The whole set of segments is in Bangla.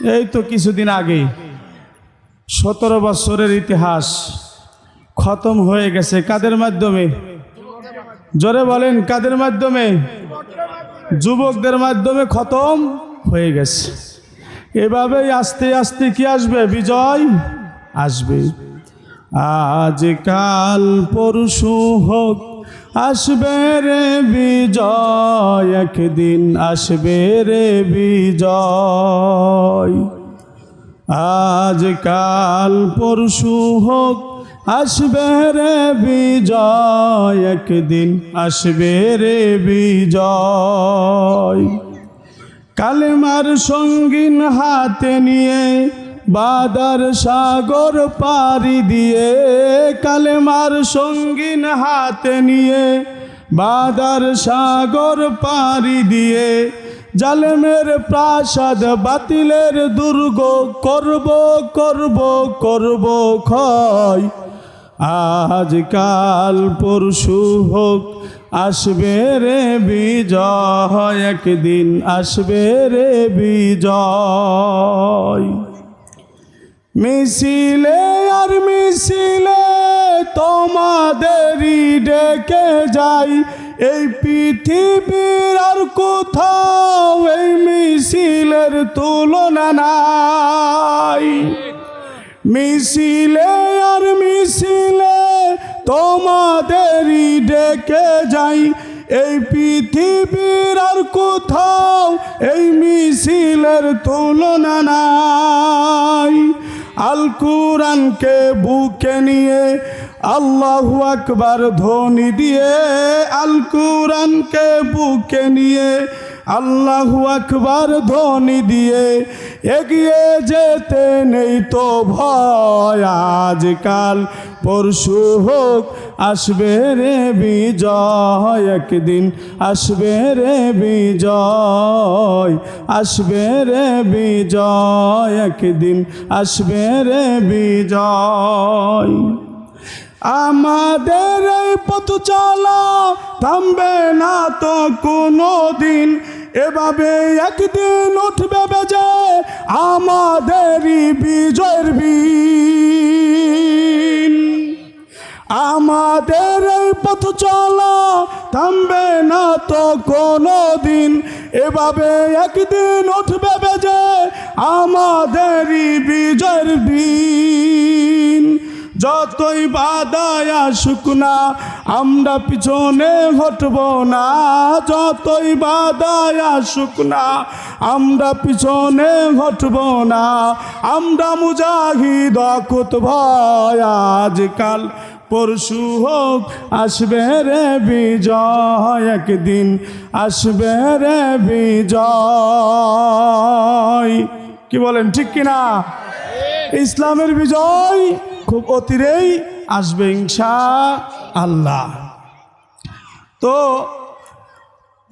এই তো কিছুদিন আগে সতেরো বছরের ইতিহাস খতম হয়ে গেছে কাদের মাধ্যমে? জোরে বলেন, কাদের মাধ্যমে? যুবকদের মাধ্যমে খতম হয়ে গেছে। এভাবেই আস্তে আস্তে কি আসবে? বিজয় আসবে। আজকাল পরশু হোক আসবে রে বিজয়, একদিন আসবে রে বিজয়। আজ কাল পরশু হোক আসবে রে বিজয়, একদিন আসবে রে বিজয়। কালেমার সঙ্গীন হাতে নিয়ে বাদার সাগর পাড়ি দিয়ে, কালেমার সঙ্গীন হাতে নিয়ে, বাদার সাগর পাড়ি দিয়ে, জালেমের প্রাসাদ বাতিলের দুর্গ করব করব করব ক্ষয়। আজকাল পরশু হোক আসবে রে বিজয়, একদিন আসবে রে বিজয়। মিছিলে আর মিছিলে তোমাদেরই ডেকে যাই। এই পৃথিবীর আর কোথাও এই মিছিলের তুলনা নাই। মিছিলে আর মিছিলে তোমাদেরই ডেকে যাই। এই পৃথিবীর আর কোথাও এই মিছিলের তুলনা নাই। আল কুরআনকে বুকে নিয়ে আল্লাহু আকবার ধ্বনি দিয়ে আল কুরআনকে বুকে নিয়ে আল্লাহু আকবার ধ্বনি দিয়ে এগিয়ে যেতে নেই তো ভয়। আজকাল পরশু হোক আসবে রে বিজয় একদিন, আসবে রে বিজয়, আসবে রে বিজয় একদিন, আসবে রে বিজয়। আমাদের এই পথ চলা থামবে না তো কোনো দিন এভাবে একদিন উঠবে বেজে আমাদেরই বিজয়ের বিন আমাদের এই পথ চলা থামবে না তো কোনো দিন এভাবে একদিন উঠবে বেজে আমাদেরই বিজয়ের দিন। যতই বাদায় আসুক না, আমরা পিছনে হটব না। যতই বাদায় আসুক না, আমরা পিছনে হটব না। আমরা মুজাহিদ অকুত ভয় আজকাল। পরশু হোক, আসবে রে বিজয় একদিন, আসবে রে বিজয়। কি বলেন, ঠিক কিনা? ইসলামের বিজয় খুব অতিরেই আসবে ইনশা আল্লাহ। তো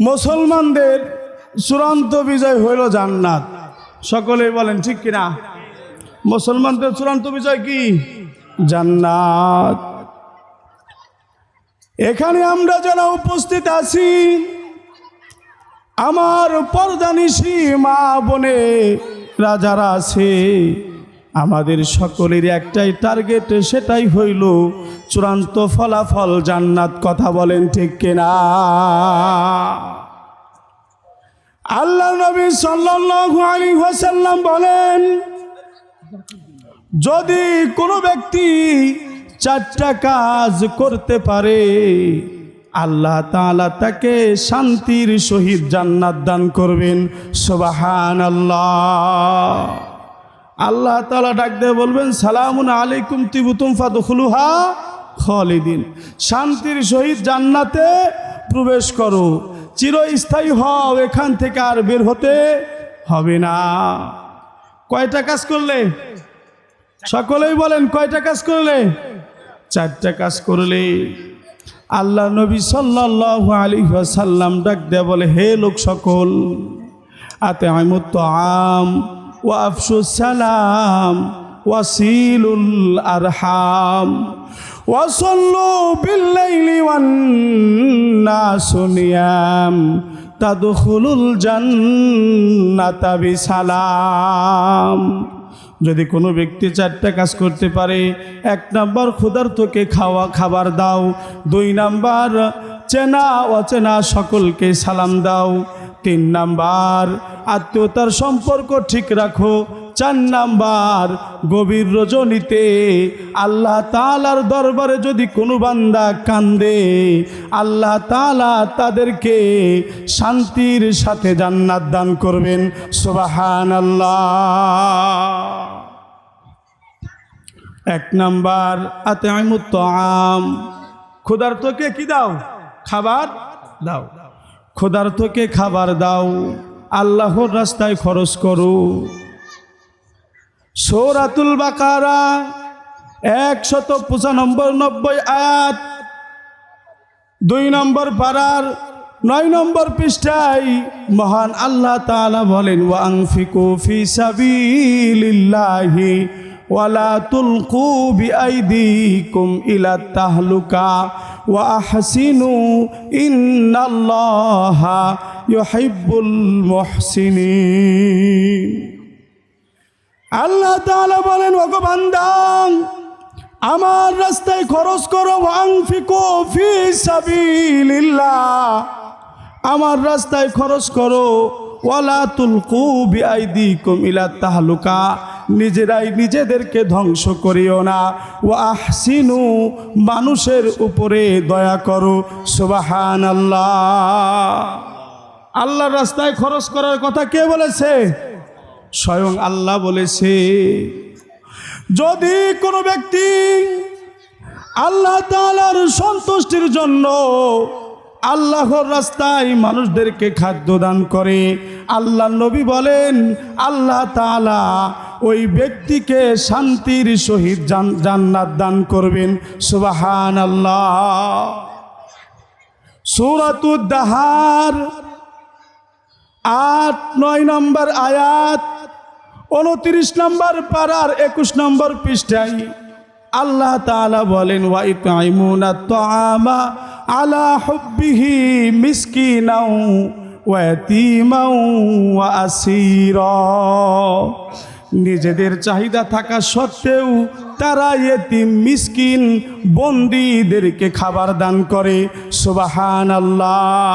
মুসলমানদের চূড়ান্ত বিজয় হইল জান্নাত। সকলেই বলেন, ঠিক কিনা? মুসলমানদের চূড়ান্ত বিজয় কি? জান্নাত। এখানে আমরা যারা উপস্থিত আছি, আমার পরদানিসী মা বনে রাজারা আছে, আমাদের সকলের একটাই টার্গেট সেটাই হইল চূড়ান্ত ফলাফল জান্নাত কথা বলেন ঠিক কিনা? আল্লাহ নবী সাল্লাল্লাহু আলাইহি ওয়াসাল্লাম বলেন, যদি কোনো ব্যক্তি চারটা কাজ করতে পারে। আল্লাহ তাআলা তাকে শান্তির সহিত জান্নাত দান করবেন। সুবাহান আল্লাহ আল্লাহ তাআলা ডাক দিয়ে বলবেন, সালামুন আলাইকুম তিবুতুম ফাদখুলুহা খালিদিন। শান্তির সহিত জান্নাতে প্রবেশ করো। চিরস্থায়ী হও, এখান থেকে আর বের হতে হবে না। কয়টা কাজ করলে? সকলেই বলেন, কয়টা কাজ করলে? চারটা কাজ করলে। আল্লাহ নবী সাল্লাল্লাহু আলাইহি সাল্লাম ডাক দেয়া বলে, হে লোক সকল আতে আমুত আম ওয়া আফসুস সালাম ওয়াসিলুল আরহাম ওয়াসাল্লু বিল্লাইলি ওয়ান নাসু নিয়াম, তাদখুলুল জান্নাতা বিসালাম। যদি কোনো ব্যক্তি চারটা কাজ করতে পারে, এক নাম্বার ক্ষুধার্তকে খাওয়া খাবার দাও, দুই নাম্বার চেনা অচেনা সকলকে সালাম দাও, তিন নাম্বার আত্মীয়তার সম্পর্ক ঠিক রাখো চার নাম্বার গভীর রজনীতে আল্লাহ তালার দরবারে যদি কোনো বান্দা কান্দে, আল্লাহ তালা তাদেরকে শান্তির সাথে জান্নাত দান করবেন। সুবাহান আল্লাহ এক নাম্বার আতে আম ক্ষুধার্তকে কি দাও? খাবার দাও। ক্ষুধার্তকে খাবার দাও। আল্লাহর রাস্তায় খরচ করো। সৌরাতুল বাকারা একশত পঁচানব্বই নব্বই আয়াত। দুই নম্বর পাড়ার, নয় নম্বর পৃষ্ঠায় মহান আল্লাহ তাআলা বলেন ওয়াংফিকু ফি সাবিলিল্লাহি ওয়ালা তুলকু বিআইদিকুম ইলা তাহলুকা ওয়া ইন্নাল্লাহা ইউহিব্বুল মুহসিনিন। আল্লাহ তাআলা বলেন, ওগো বান্দাং, আমার রাস্তায় খরচ করো আমার রাস্তায় খরচ করো, ওয়ালা তুলকু বিআইদিকুম ইলা তাহলুকা। নিজেরাই নিজেদেরকে ধ্বংস করিও না। ও আহসিনু, মানুষের উপরে দয়া করো। সুবাহান আল্লাহ আল্লাহর রাস্তায় খরচ করার কথা কে বলেছে? স্বয়ং আল্লাহ বলেছে, যদি কোনো ব্যক্তি আল্লাহ তালার সন্তুষ্টির জন্য আল্লাহর রাস্তায় মানুষদেরকে খাদ্য দান করে আল্লাহ নবী বলেন, আল্লাহ তালা ওই ব্যক্তিকে শান্তির সহিত জান্নাত দান করবেন। সুবাহান আল্লাহ সুরাতুদ্দাহার আট, নয় নম্বর আয়াত উনত্রিশ নম্বর পাড়ার একুশ নম্বর পৃষ্ঠায় আল্লাহ তাআলা বলেন ওয়াইতাইমুনা তাআমা আলা হুব্বিহি ওয়া আসীরা। নিজেদের চাহিদা থাকা সত্ত্বেও তারা এতিম, মিসকিন বন্দীদেরকে খাবার দান করে। সুবাহান আল্লাহ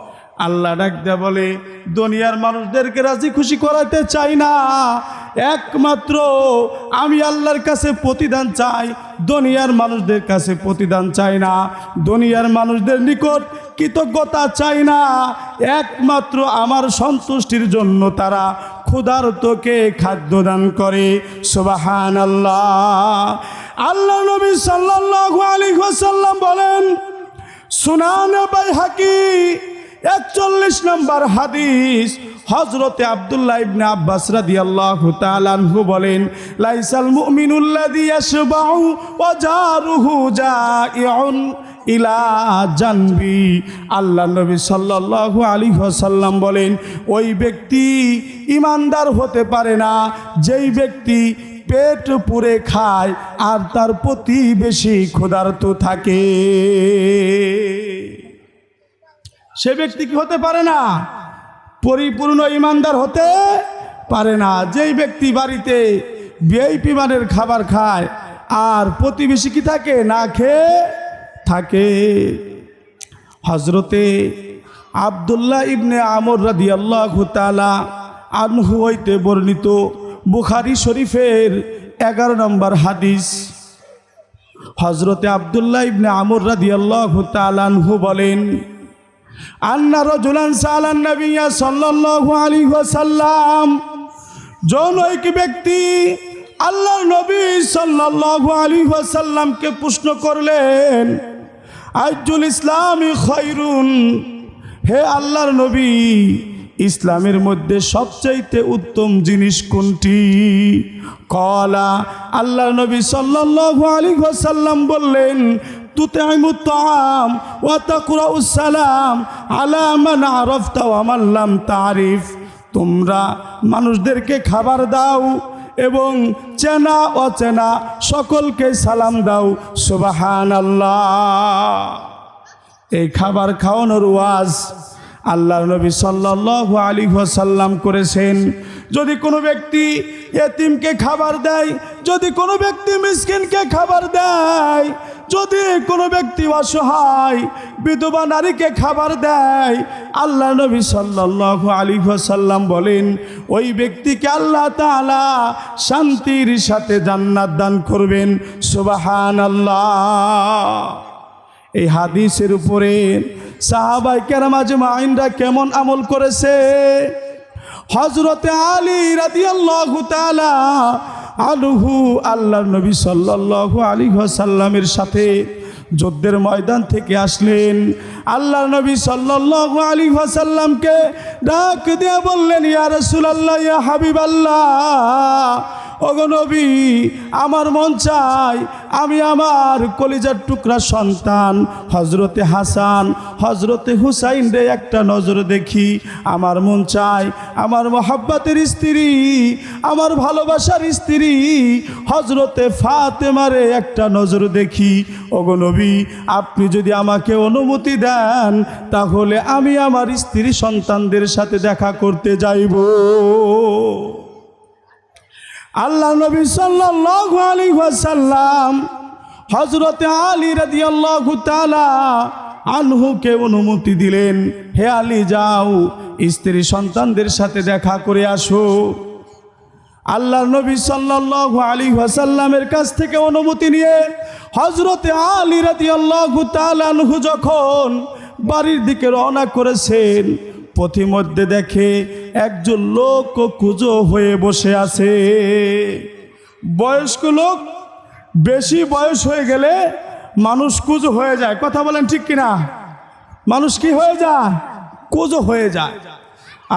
আল্লাহ ডাক দেয়া বলে, দুনিয়ার মানুষদেরকে রাজি খুশি করাতে চাই না। একমাত্র আমি আল্লাহর কাছে প্রতিদান চাই, দুনিয়ার মানুষদের কাছে প্রতিদান চাই না। দুনিয়ার মানুষদের নিকট কৃতজ্ঞতা চাই না। একমাত্র আমার সন্তুষ্টির জন্য তারা ক্ষুধার্তকে খাদ্য দান করে। সুবাহান আল্লাহ আল্লাহ নবী সাল্লাল্লাহু আলাইহি ওয়াসাল্লাম বলেন, সুনান বাই হাকি একচল্লিশ নম্বর হাদিস। হজরতে আবদুল্লাহ ইবনে আব্বাস রাদিয়াল্লাহু তাআলা আনহু বলেন, লাইসাল মুমিনুল্লাযী ইয়াশবাউ ওয়া জারুহু জাইউন ইলা জানবি। আল্লাহ নবী সাল্লাল্লাহু আলাইহি ওয়াসাল্লাম বলেন, ওই ব্যক্তি ইমানদার হতে পারে না। যেই ব্যক্তি পেট পুরে খায় আর তার প্রতিবেশী ক্ষুধার্ত থাকে। সে ব্যক্তি কি হতে পারে না? পরিপূর্ণ ইমানদার হতে পারে না। যেই ব্যক্তি বাড়িতে ভিআইপি মানের খাবার খায়, আর প্রতিবেশী কি থাকে? না খেয়ে থাকে। হজরতে আবদুল্লাহ ইবনে আমর রাদি আল্লাহ তালা আনহু হইতে বর্ণিত বুখারি শরীফের এগারো নম্বর হাদিস। হজরতে আবদুল্লাহ ইবনে আমর রাদি আল্লাহ তালানহু বলেন আন্না রজুলান সালান নবিয়া সাল্লাল্লাহু আলাইহি ওয়াসাল্লাম জনৈক ব্যক্তি আল্লাহর নবী সাল্লাল্লাহু আলাইহি ওয়াসাল্লামকে প্রশ্ন করলেন, আইজুল ইসলামী খৈরুন হে আল্লাহর নবী, ইসলামের মধ্যে সবচাইতে উত্তম জিনিস কোনটি? কলা। আল্লাহর নবী সাল্লাল্লাহু আলাইহি ওয়াসাল্লাম বললেন তুতাইমু তাআম ওয়া তাকরাউস সালাম আলা মান আরাফতা ওয়া তারিফ তোমরা মানুষদেরকে খাবার দাও এবং চেনা অচেনা সকলকে সালাম দাও। সুবাহান আল্লাহ এই খাবার খাওয়ানোর ওয়াজ আল্লাহ নবী সাল্লাল্লাহু আলী সাল্লাম করেছেন। যদি কোনো ব্যক্তি এতিমকে খাবার দেয়, যদি কোনো ব্যক্তি মিসকিনকে খাবার দেয় যদি কোনো ব্যক্তি অসহায়, বিধবা নারীকে খাবার দেয় আল্লাহ নবী সাল্লাল্লাহু আলী সাল্লাম বলেন, ওই ব্যক্তিকে আল্লাহ তাআলা শান্তির সাথে জান্নাত দান করবেন। সুবাহান আল্লাহ এই হাদিসের উপরে সাহাবাই কেরামাজ মাইনরা কেমন আমল করেছে? হজরতে আলী রাদিয়াল্লাহু তাআলা আলহু আল্লাহ নবী সাল্লাহ আলী সাল্লামের সাথে যুদ্ধের ময়দান থেকে আসলেন। আল্লাহ নবী সাল্লাহ আলী সাল্লামকে ডাক দিয়ে বললেন, ইয়া রাসূলুল্লাহ, ইয়া হাবিবাল্লাহ ওগো নবী, আমার মন চাই আমি আমার কলিজার টুকরা সন্তান হজরতে হাসান হজরতে হুসাইন রে একটা নজর দেখি। আমার মন চাই আমার মহাব্বাতের স্ত্রী, আমার ভালোবাসার স্ত্রী হজরতে ফাতেমারে একটা নজর দেখি। ওগো নবী, আপনি যদি আমাকে অনুমতি দেন, তাহলে আমি আমার স্ত্রী সন্তানদের সাথে দেখা করতে যাইব। আল্লাহ নবী সাল্লাল্লাহু আলাইহি ওয়াসাল্লাম হযরতে আলী রাদিয়াল্লাহু তাআলা আনহুকে অনুমতি দিলেন, হে আলী, যাও, স্ত্রী সন্তানদের সাথে দেখা করে আসো। আল্লাহ নবী সাল্লাল্লাহু আলাইহি ওয়াসাল্লামের কাছ থেকে অনুমতি নিয়ে হযরতে আলী রাদিয়াল্লাহু তাআলা আনহু যখন বাড়ির দিকে রওনা করেছেন পথিমধ্যে দেখে একজন লোক কুজো হয়ে বসে আছে। বয়স্ক লোক, বেশি বয়স হয়ে গেলে মানুষ কুজো হয়ে যায়। কথা বলেন ঠিক কিনা? মানুষ কি হয়ে যায়? কুজো হয়ে যায়।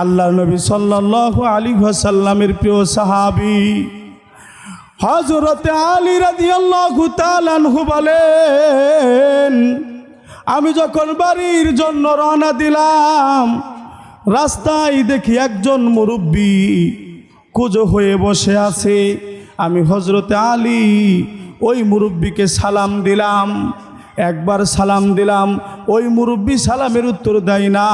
আল্লাহ নবী সাল্লাল্লাহু আলী সাল্লামের প্রিয় সাহাবি হজরতে আলী তাআলা আনহু বলেন, আমি যখন বাড়ির জন্য রওনা দিলাম রাস্তায় দেখি একজন মুরব্বী কুজো হয়ে বসে আছে। আমি হজরতে আলী, ওই মুরব্বীকে সালাম দিলাম। একবার সালাম দিলাম, ওই মুরব্বী সালামের উত্তর দেয় না।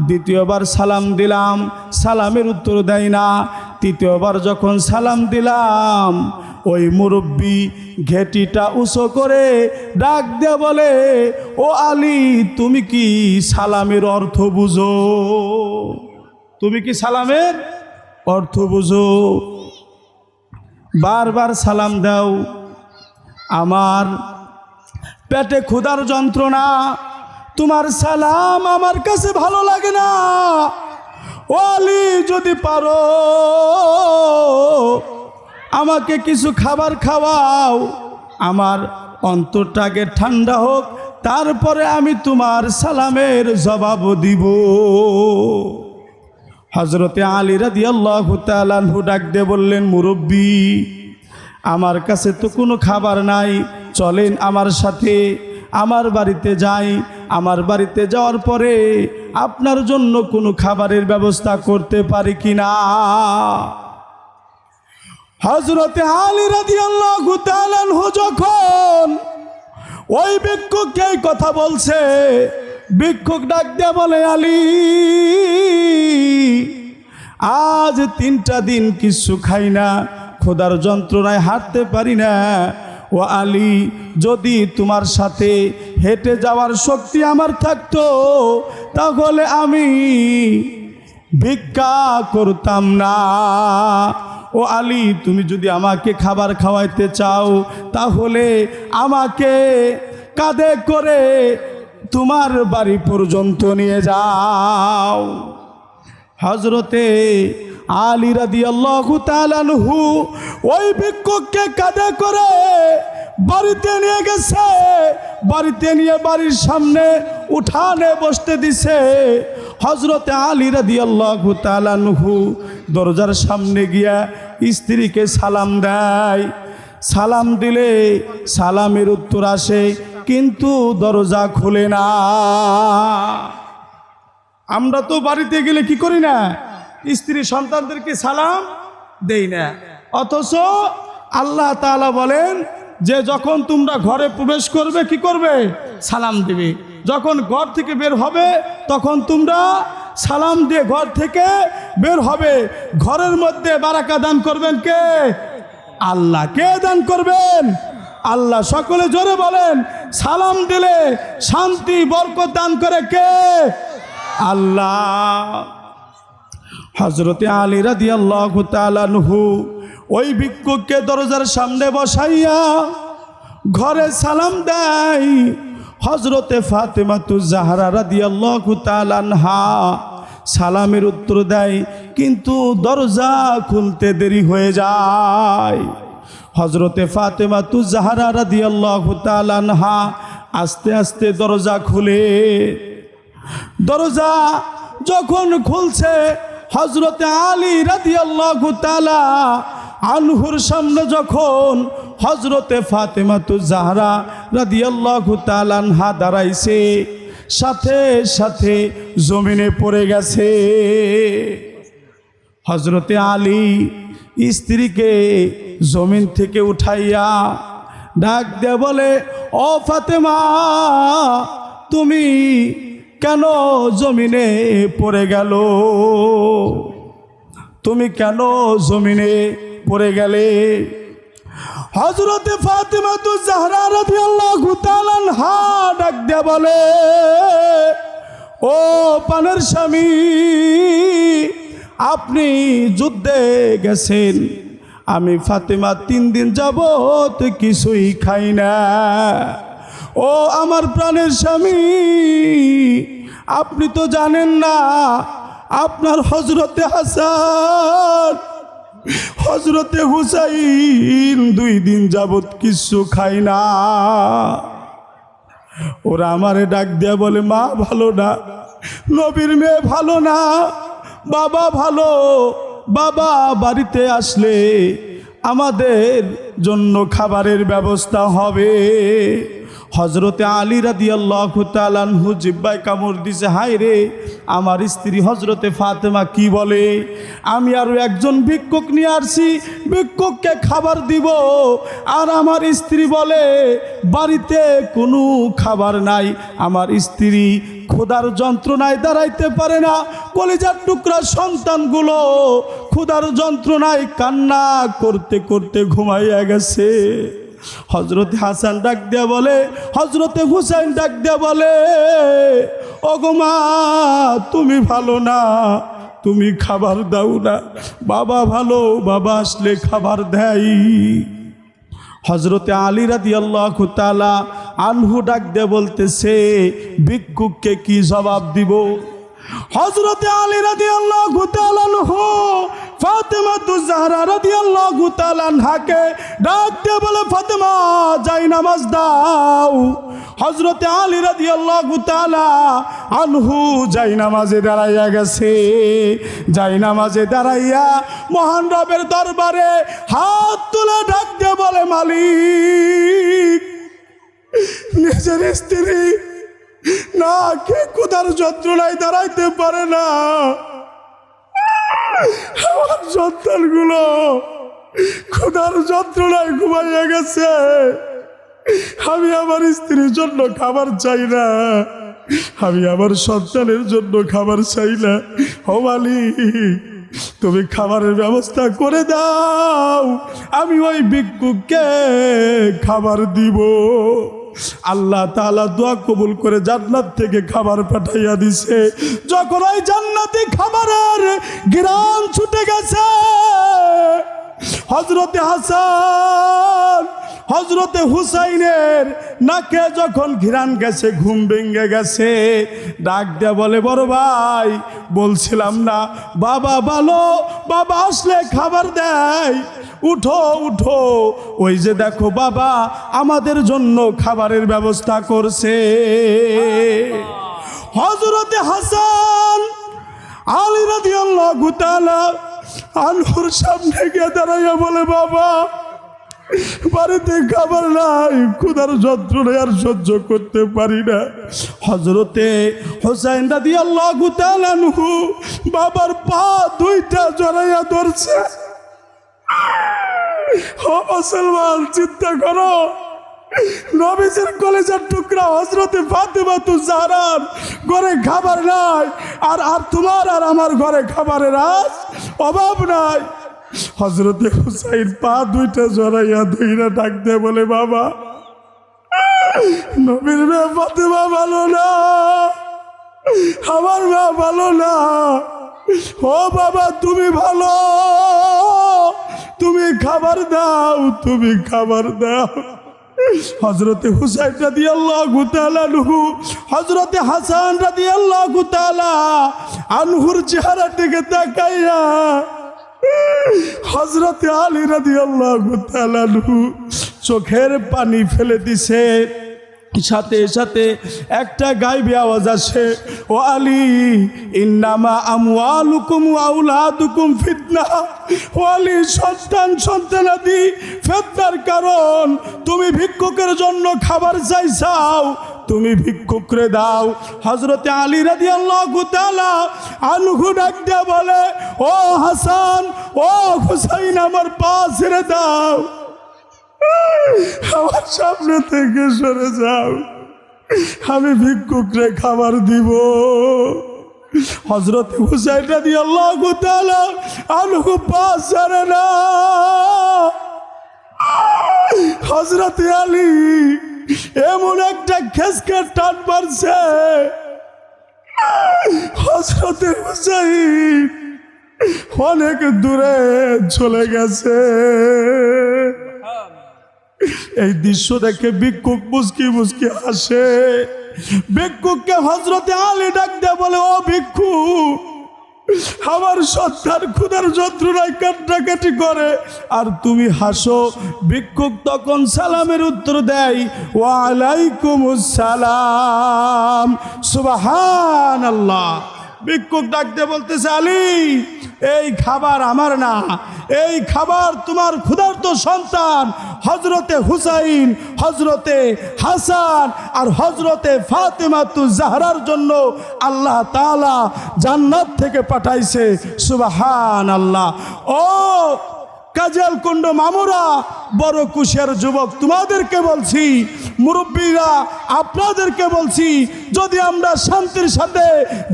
দ্বিতীয়বার সালাম দিলাম, সালামের উত্তর দেয় না। তৃতীয়বার যখন সালাম দিলাম ওই মুরব্বী ঘেটিটা উঁচু করে ডাক দিয়ে বলে, ও আলী, তুমি কি সালামের অর্থ বুঝো? তুমি কি সালামের অর্থ বুঝো? বারবার সালাম দাও, আমার পেটে ক্ষুধার যন্ত্রণা, তোমার সালাম আমার কাছে ভালো লাগে না। ও আলী, যদি পারো আমাকে কিছু খাবার খাওয়াও। আমার অন্তরটাকে ঠান্ডা হোক, তারপরে আমি তোমার সালামের জবাব দিব। হজরতে আলী রাদি আল্লাহ তালু ডাক দিয়ে বললেন, মুরব্বী, আমার কাছে তো কোনো খাবার নাই। চলেন আমার সাথে, আমার বাড়িতে যাই। আমার বাড়িতে যাওয়ার পরে আপনার জন্য কোনো খাবারের ব্যবস্থা করতে পারি কি না হজরতে আলী রাদি আল্লাহ যখন ওই ভিক্ষুককে এই কথা বলছে, ভিক্ষুক ডাক দিয়ে বলে, আলী, আজ তিনটা দিন কিছু খাই না, খোদার যন্ত্রণায় হাঁটতে পারি না। ও আলী, যদি তোমার সাথে হেঁটে যাওয়ার শক্তি আমার থাকতো, তাহলে আমি ভিক্ষা করতাম না। ও আলী, তুমি যদি আমাকে খাবার খাওয়াইতে চাও, তাহলে আমাকে কাঁধে করে তোমার বাড়ি পর্যন্ত নিয়ে যাও। হজরতে আলী রাদি আল্লাহ তালানহু ওই ভিক্ষুককে কাঁধে করে বাড়িতে নিয়ে গেছে। বাড়িতে নিয়ে বাড়ির সামনে উঠানে বসতে দিছে। হজরতে আলী রাদি আল্লাহ তালানহু দরজার সামনে গিয়া স্ত্রীকে সালাম দেয়। সালাম দিলে সালামের উত্তর আসে, কিন্তু দরজা খুলে না। আমরা তো বাড়িতে গেলে কি করি না? স্ত্রী সন্তানদেরকে সালাম দেই না। অথচ আল্লাহ তাআলা বলেন যে যখন তোমরা ঘরে প্রবেশ করবে, কি করবে? সালাম দিবে। যখন ঘর থেকে বের হবে, তখন তোমরা সালাম দিয়ে ঘর থেকে বের হবে। ঘরের মধ্যে বারাকা দান করবেন কে? আল্লাহ। কে দান করবেন? আল্লাহ। সকলে জোরে বলেন, সালাম দিলে শান্তি, বরকত দান করে কে? আল্লাহ। হজরতে আলী রাদি আল্লাহ তালানহু ওই ভিক্ষুককে দরজার সামনে বসাইয়া ঘরে সালাম দেয়। হজরতে ফাতেমা ফাতেমাতু জাহারা রাদি আল্লাহ তালানহা সালামের উত্তর দেয়, কিন্তু দরজা খুলতে দেরি হয়ে যায়। হজরতে ফাতেমাতু জাহারা রাদি আল্লাহ তালানহা আস্তে আস্তে দরজা খুলে। দরজা যখন খুলছে হজরতে আলী রাদি আল্লাহ আনহুর সামনে যখন হজরতে ফাতেমাতু জাহরা রাদি আল্লাহ তালানহা দাঁড়াইছে, সাথে সাথে জমিনে পড়ে গেছে। হজরতে আলী স্ত্রীকে জমিন থেকে উঠাইয়া ডাক দে বলে, ও ফাতেমা, তুমি কেন জমিনে পড়ে গেল? তুমি কেন জমিনে পড়ে গেলে। হজরতে ফাতেমা তো জাহরা রাদিয়াল্লাহু তাআলা হা ডাক দে বলে, ও পানের স্বামী, আপনি যুদ্ধে গেছেন। আমি ফাতেমা তিন দিন যাবত কিছুই খাই না। ও আমার প্রাণের স্বামী, আপনি তো জানেন না, আপনার হজরতে হাসান হজরতে হুসাইন দুই দিন যাবত কিছু খাই না। ওরা আমারে ডাক দেয়া বলে, মা ভালো না, নবীর মেয়ে ভালো না, বাবা ভালো, বাবা বাড়িতে আসলে আমাদের জন্য খাবারের ব্যবস্থা হবে। হজরতে আলী রাদি আল্লাহ তালানহু জিব্বাই কামড় দিছে হাই রে, আমার স্ত্রী হজরতে ফাতেমা কি বলে? আমি আরও একজন ভিক্ষুক নিয়ে আসছি, ভিক্ষুককে খাবার দিব। আর আমার স্ত্রী বলে, বাড়িতে কোনো খাবার নাই, আমার স্ত্রী ক্ষুধার যন্ত্রণায় দাঁড়াইতে পারে না। কলিজার টুকরা সন্তানগুলো ক্ষুধার যন্ত্রণায় কান্না করতে করতে ঘুমাইয়া গেছে। হজরত হাসান ডাক দেয়া বলে হজরতে হুসাইন ডাক দেয়া বলে অগমা তুমি ভালো না, তুমি খাবার দাও না, বাবা ভালো, বাবা আসলে খাবার দেয়। হজরতে আলী রাদি আল্লাহ তালা আনহু ডাক দে বলতেছে, ভিক্ষুককে কি জবাব দিব? হজরতে আলী রাদি আল্লাহ তালানহু ফাতেমা তু জাহরা রাদি আল্লাহ তালানহাকে ডাক বলে দাও। দাঁড়াইয়া গেছে। নামাজে দাঁড়াইয়া মহান রবের দরবারে হাত তুলে ডাকতে বলে, মালিক, নিজের স্ত্রী না কে কোথার যন্ত্রণায় দাঁড়াইতে পারে না। আমার সন্তানগুলো ক্ষুধার যন্ত্রণায় ঘুমাইয়া গেছে। আমি আমার স্ত্রীর জন্য খাবার চাই না। আমি আমার সন্তানের জন্য খাবার চাই না। ও মালিক, তুমি খাবারের ব্যবস্থা করে দাও। আমি ওই ভিক্ষুককে খাবার দিব। আল্লাহ তাআলা দোয়া কবুল করে জান্নাত থেকে খাবার পাঠাইয়া দিছে। যখন ওই জান্নাতি খাবারের গ্রাম ছুটে গেছে হজরতে হাসান হজরতে হুসাইনের নাকে যখন ঘিরান গেছে, ঘুম ভেঙে গেছে, ডাক দেয়া বলে, বড় ভাই, বলছিলাম না, বাবা ভালো, বাবা আসলে খাবার দেয়। উঠো উঠো। ওই যে দেখো বাবা, আমাদের জন্য খাবারের ব্যবস্থা করছে। হজরতে হাসান আলী রাদি আল্লাহ গুতালা আলুর সামনে গিয়ে দাঁড়াইয়া বলে, বাবা, বাড়িতে খাবার নাই, ক্ষুধার যন্ত্রণায় আর সহ্য করতে পারি না। হজরতে হোসাইন দাদি আল্লাহ গুতালানহু বাবার পা দুইটা জড়াইয়া ধরছে। মুসলমান, চিন্তা করো। নবীজের কলেজের টুকরা হজরতে ফাতেমা তু জাহরার ঘরে খাবার নাই, আর আর তোমার আর আমার ঘরে খাবারের আজ অভাব নাই। হজরতে হুসাইন পা দুইটা জড়াইয়া ধইরা ডাক দে বলে, বাবা, নবীর মেয়ে ফাতেমা ভালো না। আমার মা ভালো না। ও বাবা, তুমি ভালো। তুমি খাবার দাও, তুমি খাবার দাও। হজরতে হুসাইন রাদি আল্লাহ গুতালানহু হজরতে হাসান রাদি আল্লাহ গুতালা আনহুর চেহারা থেকে তাকাইয়া হজরতে আলী রাদি আল্লাহ গুতালানহু চোখের পানি ফেলে দিছে। সাথে সাথে একটা গাইবে আওয়াজ আসে। ও আলী, ইন্নামা আমওয়ালুকুম আউলাদুকুম ফিতনা। ও আলী, সন্তান সন্তানাদি, ফিতনার কারণ। তুমি ভিক্ষুকের জন্য খাবার চাইছাও, তুমি ভিক্ষুকরে দাও। হজরতে আলী রাদি আল্লাহ আনহু ডাক দিয়া বলে, ও হাসান, ও হুসাইন, আমার পা ছেড়ে দাও। আমার সামনে থেকে সরে যাও। আমি ভিক্ষুকরে খাবার দিব। হজরত হুসাইনটা দিয়ে আল্লাহ গুতালা আলু পাস না। হজরত আলী এমন একটা খেসকে টান মারছে। হজরত হুসাইন অনেক দূরে চলে গেছে। এই দৃশ্য দেখে ভিক্ষুক মুসকি মুসকি আসে ভিক্ষুককে হজরতে আলী ডাক দেয় বলে, ও ভিক্ষু, আমার সন্তান ক্ষুদার যন্ত্রণায় কান্নাকাটি করে, আর তুমি হাসো। ভিক্ষুক তখন সালামের উত্তর দেয় ওয়ালাইকুম সালাম। সুবাহান আল্লাহ ভিক্ষুক ডাকতে বলতেছে, আলী, এই খাবার আমার না। এই খাবার তোমার ক্ষুধার্ত সন্তান হজরতে হুসাইন হজরতে হাসান আর হজরতে ফাতেমাতু জাহরার জন্য আল্লাহ তাআলা জান্নাত থেকে পাঠাইছে। সুবাহান আল্লাহ ও কাজল কুণ্ড মামুরা, বড় কুশের যুবক, তোমাদেরকে বলছি, মুরব্বীরা, আপনাদেরকে বলছি যদি আমরা শান্তির সাথে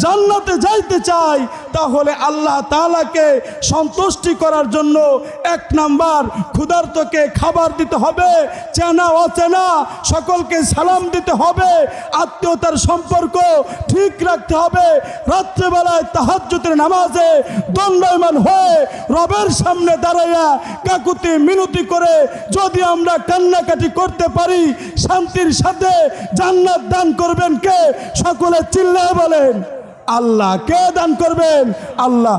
জান্নাতে যাইতে চাই, তাহলে আল্লাহ তালাকে সন্তুষ্টি করার জন্য এক নাম্বার ক্ষুধার্তকে খাবার দিতে হবে, চেনা অচেনা সকলকে সালাম দিতে হবে, আত্মীয়তার সম্পর্ক ঠিক রাখতে হবে, রাত্রেবেলায় তাহাজ্জুদের নামাজে দণ্ডায়মান হয়ে রবের সামনে দাঁড়াইয়া কাকুতি মিনতি করে যদি আমরা কান্নাকাটি করতে পারি, শান্তির সাথে জান্নাত দান করবেন কে? সকলে চিল্লায় বলেন আল্লাহ কে দান করবেন? আল্লাহ